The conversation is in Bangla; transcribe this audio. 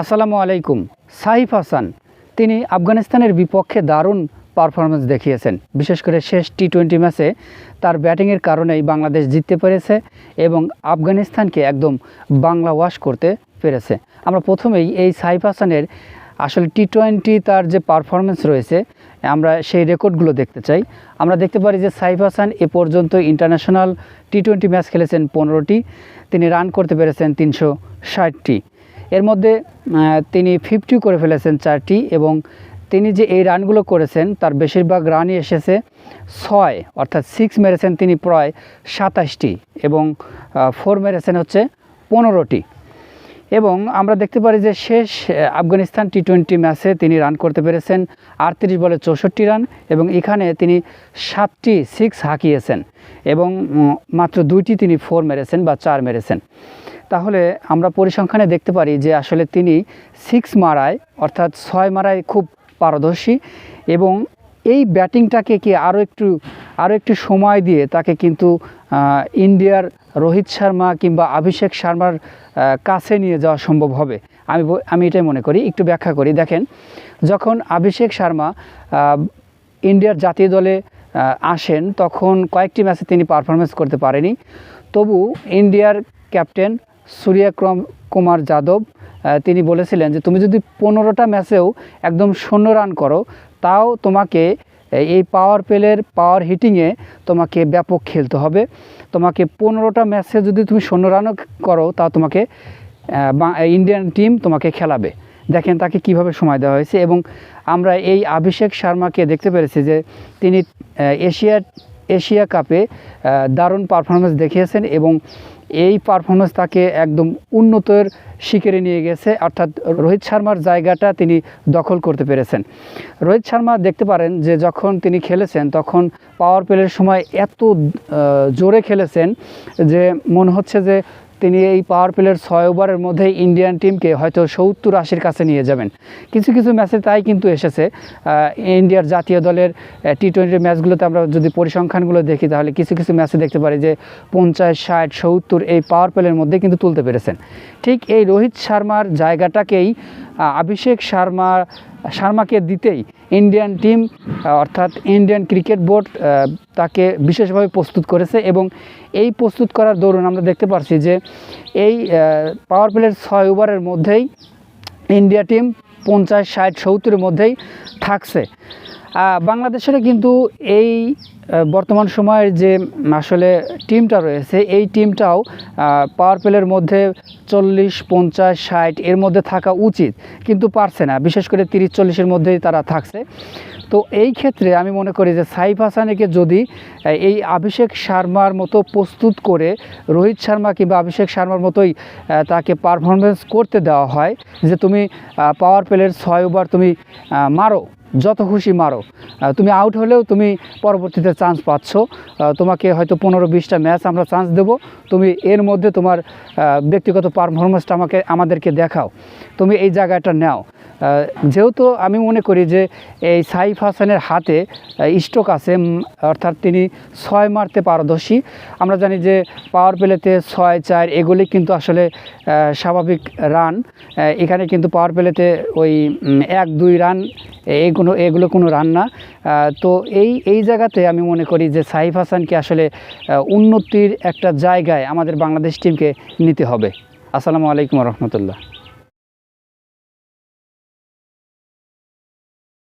আসসালামু আলাইকুম। সাইফ হাসান, তিনি আফগানিস্তানের বিপক্ষে দারুণ পারফরমেন্স দেখিয়েছেন। বিশেষ করে শেষ টি টোয়েন্টি ম্যাচে তার ব্যাটিংয়ের কারণেই বাংলাদেশ জিততে পেরেছে এবং আফগানিস্তানকে একদম বাংলা ওয়াশ করতে পেরেছে। আমরা প্রথমেই এই সাইফ হাসানের আসলে টি টোয়েন্টি তার যে পারফরমেন্স রয়েছে, আমরা সেই রেকর্ডগুলো দেখতে চাই। আমরা দেখতে পারি যে সাইফ হাসান এ পর্যন্ত ইন্টারন্যাশনাল টি টোয়েন্টি ম্যাচ খেলেছেন পনেরোটি। তিনি রান করতে পেরেছেন তিনশো ষাটটি। এর মধ্যে তিনি ফিফটি করে ফেলেছেন চারটি এবং তিনি যে এই রানগুলো করেছেন, তার বেশিরভাগ রানই এসেছে ছয়, অর্থাৎ সিক্স মেরেছেন তিনি প্রায় সাতাশটি এবং ফোর মেরেছেন হচ্ছে পনেরোটি। এবং আমরা দেখতে পারি যে শেষ আফগানিস্তান টি টোয়েন্টি ম্যাচে তিনি রান করতে পেরেছেন আটত্রিশ বলে চৌষট্টি রান এবং এখানে তিনি সাতটি সিক্স হাঁকিয়েছেন এবং মাত্র দুইটি তিনি ফোর মেরেছেন বা চার মেরেছেন। তাহলে আমরা পরিসংখ্যানে দেখতে পারি যে আসলে তিনি সিক্স মারায়, অর্থাৎ ছয় মারায় খুব পারদর্শী এবং এই ব্যাটিংটাকে কি আরও একটু আরও একটু সময় দিয়ে তাকে কিন্তু ইন্ডিয়ার রোহিত শর্মা কিংবা অভিষেক শর্মার কাছে নিয়ে যাওয়া সম্ভব হবে। আমি আমি এটাই মনে করি, একটু ব্যাখ্যা করি। দেখেন, যখন অভিষেক শর্মা ইন্ডিয়ার জাতীয় দলে আসেন, তখন কয়েকটি ম্যাচে তিনি পারফরমেন্স করতে পারেনি। তবু ইন্ডিয়ার ক্যাপ্টেন সূর্যক্রম কুমার যাদব তিনি বলেছিলেন যে তুমি যদি পনেরোটা ম্যাচেও একদম শূন্য রান করো তাও তোমাকে এই পাওয়ার প্লের পাওয়ার হিটিংয়ে তোমাকে ব্যাপক খেলতে হবে। তোমাকে পনেরোটা ম্যাচে যদি তুমি শূন্য রানও করো তাও তোমাকে ইন্ডিয়ান টিম তোমাকে খেলাবে। দেখেন তাকে কীভাবে সময় দেওয়া হয়েছে এবং আমরা এই অভিষেক শর্মাকে দেখতে পেরেছি যে তিনি আহ, এশিয়া কাপে দারুণ পারফরমেন্স দেখিয়েছেন এবং এই পারফরমেন্স তাকে একদম উন্নতর শিখেরে নিয়ে গেছে। অর্থাৎ রোহিত শর্মার জায়গাটা তিনি দখল করতে পেরেছেন। রোহিত শর্মা দেখতে পারেন যে যখন তিনি খেলেছেন, তখন পাওয়ার প্লের সময় এত জোরে খেলেছেন যে মনে হচ্ছে যে তিনি এই পাওয়ার প্লের ছয় ওভারের মধ্যে ইন্ডিয়ান টিমকে হয়তো সত্তর আশির কাছে নিয়ে যাবেন। কিছু কিছু ম্যাচে তাই কিন্তু এসেছে। ইন্ডিয়ার জাতীয় দলের টি টোয়েন্টি ম্যাচগুলোতে আমরা যদি পরিসংখ্যানগুলো দেখি, তাহলে কিছু কিছু ম্যাচে দেখতে পারি যে পঞ্চাশ, ষাট, সত্তর এই পাওয়ার প্লের মধ্যে কিন্তু তুলতে পেরেছেন। ঠিক এই রোহিত শর্মার জায়গাটাকেই অভিষেক শর্মা শর্মাকে দিতেই ইন্ডিয়ান টিম অর্থাৎ ইন্ডিয়ান ক্রিকেট বোর্ড তাকে বিশেষভাবে প্রস্তুত করেছে এবং এই প্রস্তুত করার দরুন আমরা দেখতে পাচ্ছি যে এই পাওয়ার প্লের ছয় ওভারের মধ্যেই ইন্ডিয়া টিম পঞ্চাশ, ষাট, সত্তরের মধ্যেই থাকছে। বাংলাদেশেরও কিন্তু এই বর্তমান সময়ের যে আসলে টিমটা রয়েছে, এই টিমটাও পাওয়ার প্লের মধ্যে চল্লিশ, পঞ্চাশ, ষাট এর মধ্যে থাকা উচিত, কিন্তু পারছে না। বিশেষ করে তিরিশ চল্লিশের মধ্যেই তারা থাকছে। তো এই ক্ষেত্রে আমি মনে করি যে সাইফ হাসানকে যদি এই অভিষেক শর্মার মতো প্রস্তুত করে, রোহিত শর্মা কিংবা অভিষেক শর্মার মতোই তাকে পারফরমেন্স করতে দেওয়া হয়, যে তুমি পাওয়ার প্লের ছয় ওভার তুমি মারো, যত খুশি মারো। তুমি আউট হলেও তুমি পরবর্তীতে চান্স পাচ্ছ। তোমাকে হয়তো পনেরো বিশটা ম্যাচ আমরা চান্স দেব। তুমি এর মধ্যে তোমার ব্যক্তিগত পারফরমেন্সটা আমাকে, আমাদেরকে দেখাও। তুমি এই জায়গাটা নাও। যেহেতু আমি মনে করি যে এই সাইফ হাসানের হাতে স্ট্রোক আছে অর্থাৎ তিনি ছয় মারতে পারদর্শী। আমরা জানি যে পাওয়ার প্লেতে ছয়, চার এগুলি কিন্তু আসলে স্বাভাবিক রান এখানে কিন্তু পাওয়ার প্লেতে ওই এক, দুই রান এইগুলো এগুলো কোনো রান না। তো এই এই জায়গাতে আমি মনে করি যে সাইফ হাসানকে আসলে উন্নতির একটা জায়গায় আমাদের বাংলাদেশ টিমকে নিতে হবে। আসসালামু আলাইকুম রহমতুল্লাহ।